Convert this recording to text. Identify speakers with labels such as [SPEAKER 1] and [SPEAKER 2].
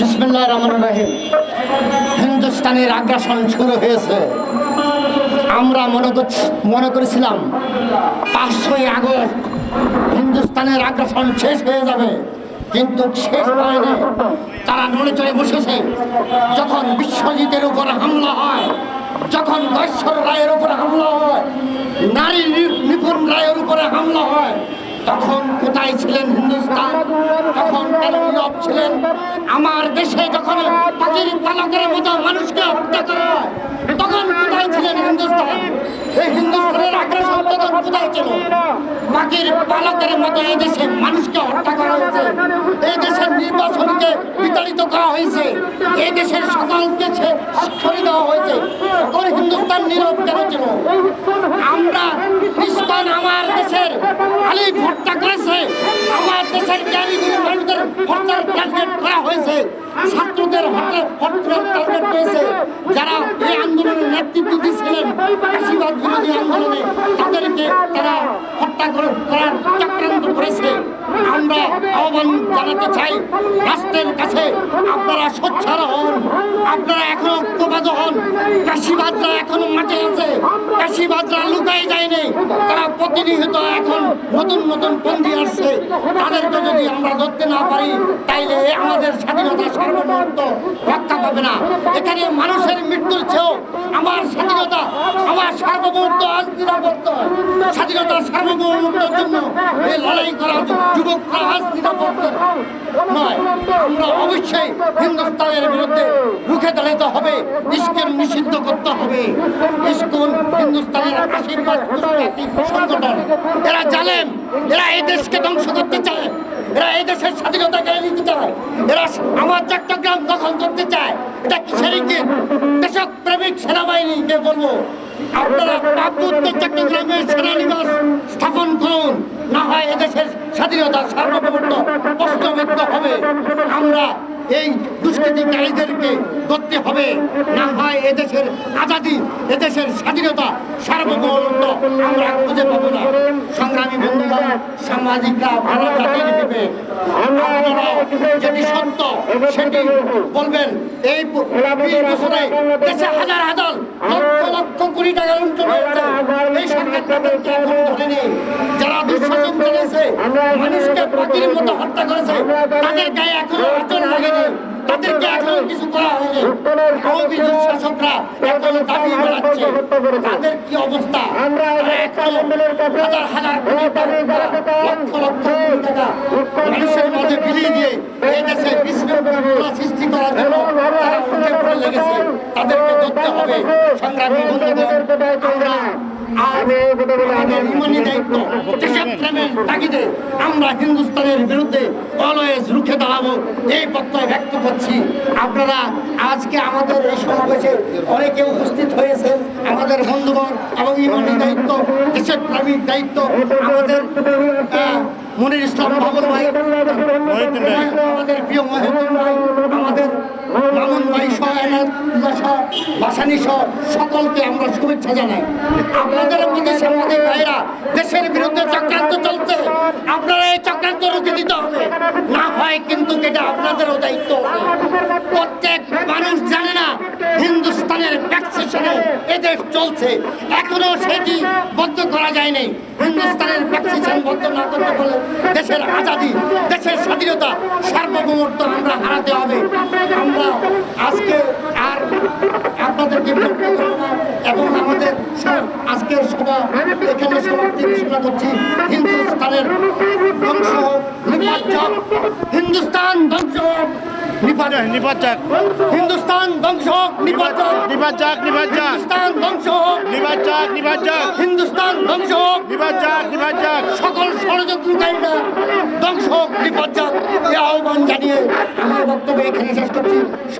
[SPEAKER 1] বিসমুল্লাহ রহমান রাহিম। হিন্দুস্তানের আগ্রাসন শুরু হয়েছে। আমরা মনে করছি, মনে করেছিলাম পাঁচশোই আগস্ট হিন্দুস্তানের আগ্রাসন শেষ হয়ে যাবে। কিন্তু শেষ হয়নি তারা নড়ে চড়ে বসেছে। যখন বিশ্বজিতের উপর হামলা হয়, যখন দৈশ্বর রায়ের উপরে হামলা হয়, নারী নিপুণ রায়ের উপরে হামলা হয়, তখন ছিলেন হিন্দুস্তান তখন তারা ছিলেন। আমার দেশে যখন পালকের মতো মানুষকে হত্যা করা, তখন কোথায় ছিলেন হিন্দুস্তান? এই এই দেশে মানুষকে হত্যা করা হয়েছে। এই দেশের করা হয়েছে। এই দেশের সরিয়ে দেওয়া হয়েছে। হিন্দুস্তান নীরব কেন ছিল? হত্যা হত্যার টার্গেট হয়েছে যারা এই আন্দোলনের নেতৃত্ব দিচ্ছিলেন কাশিবাদ বিরোধী আন্দোলনে তাদেরকে তারা হত্যা করে- করার চক্রান্ত করেছে। আমরা আহ্বান জানাতে চাই। রাষ্ট্রের কাছে আপনারা সোচ্চার হন আপনারা এখনও ঐক্যবাদ হন। কাশিবাদরা এখনও মাঠে আছে। কাশিবাদরা লুকাই যায়নি। তারা প্রতিনিহিত এখন নতুন নতুন বন্দি আসছে। তাদেরকে যদি আমরা ধরতে না পারি, তাইলে আমাদের স্বাধীনতা সর্বমুক্ত রক্ষা পাবে না। এখানে মানুষের মৃত্যুর চেয়েও আমার স্বাধীনতা, আমার সার্বভৌমত্ব আজ নিরাপত্ত। স্বাধীনতার সার্বভৌমত্বের জন্য এই লড়াই করা যুবকরা আজ অবশ্যই হিন্দুস্তানের বিরুদ্ধে রুখে দাঁড়াতে হবে ইস্কের নিষিদ্ধ করতে হবে। ইস্কন হিন্দুস্তানের আশীর্বাদ সংগঠন। এরা জানেন এরা এই দেশকে ধ্বংস করতে চায়, এরা এই দেশের স্বাধীনতা কেড়ে নিতে চায়, এরা আমার চট্টগ্রাম দখল করতে চায়, এটা কিসের সেনাবাহিনীকে বলব, আপনারা পার্বত্য চট্টগ্রামে সেনানিবাস স্থাপন করুন, না হয় এদেশের স্বাধীনতা সার্বভৌমত্ব প্রশ্নবিদ্ধ হবে। আমরা এই দুষ্কৃতিকারীদেরকে ধরতে হবে, না হয় এদেশের আজাদি, এদেশের স্বাধীনতা সার্বভৌমত্ব আমরা খুঁজে পাবো না। সংগ্রামী বন্ধুরা সাংবাদিকরা ভালো জাতির বিবেক আপনারা যেটি সত্য সেটি বলবেন। এই বছরে দেশে হাজার হাজার লক্ষ লক্ষ কোটি টাকা লুণ্ঠন হয়েছে। এই সরকার তাদেরকে এখন ধরেনি যারা দুঃশাসন চলেছে মানুষকে পাখির মতো হত্যা করেছে তাদের গায়ে এখনও আচরণ লাগেনি। তাদেরকে এখনও কিছু করা হয়নি। আওয়ামী দুঃশাসকরা এখনও দাবি বেড়াচ্ছে তাদের কি অবস্থা? এখনও হাজার হাজার কোটি টাকা লক্ষ লক্ষ কোটি টাকা মানুষের মাঝে বিলিয়ে দিয়ে এই দেশে বিশৃঙ্খলা সৃষ্টি করার জন্য তারা লেগেছে তাদেরকে ধরতে হবে। সংগ্রামী বন্ধুগণ আমরা আমাদের ইমানি দায়িত্ব দেশপ্রেমের তাগিদে আমরা হিন্দুস্তানের বিরুদ্ধে অলওয়েজ রুখে দাঁড়াবো এই বক্তব্য ব্যক্ত করছি। আপনারা আজকে আমাদের এই সমাবেশে অনেকে উপস্থিত হয়েছেন। আমাদের বন্ধুগণ এবং ইমানি দায়িত্ব দেশের প্রেমিক দায়িত্ব আমাদের মনির ইসলাম বাবুল ভাই
[SPEAKER 2] ভাই।
[SPEAKER 1] আমাদের প্রিয় মহিউদ্দিন ভাই আমাদের মামুন ভাই সহ এনায়তুল্লাহ সহ সহ সকলকে আমরা শুভেচ্ছা জানাই। আপনাদের মধ্যে সাংবাদিক ভাইরা দেশের বিরুদ্ধে চক্রান্ত চলছে। আপনারা এই চক্রান্ত রুখে দিতে হবে। না হয় কিন্তু এটা আপনাদেরও দায়িত্ব প্রত্যেক মানুষ জানে না এদের চলছে। এখনও সেটি বন্ধ করা যায়নি। হিন্দুস্তানের ভ্যাকসিনেশন বন্ধ না করতে পারলে দেশের আজাদি দেশের স্বাধীনতা সার্বভৌমত্ব আমরা হারাতে হবে। আমরা আজকে আর আপনাদেরকে বিরক্ত করব না এবং আমাদের আজকের সভা এখানে সমাপ্তি ঘোষণা করছি। হিন্দুস্তানের ধ্বংস হোক, হিন্দুস্তান ধ্বংস হোক, নিপাত যাক।
[SPEAKER 2] নিপাত যাক
[SPEAKER 1] হিন্দুস্তান ধ্বংস হোক, নিপাত যাক।
[SPEAKER 2] নিপাত যাক নিপাত যাক
[SPEAKER 1] হিন্দুস্তান ধ্বংস। হোক,
[SPEAKER 2] নিপাত যাক নিপাত যাক
[SPEAKER 1] হিন্দুস্তান ধ্বংস। হোক
[SPEAKER 2] নিপাত যাক
[SPEAKER 1] সকল ষড়যন্ত্রকারীরা ধ্বংস হোক বিপদ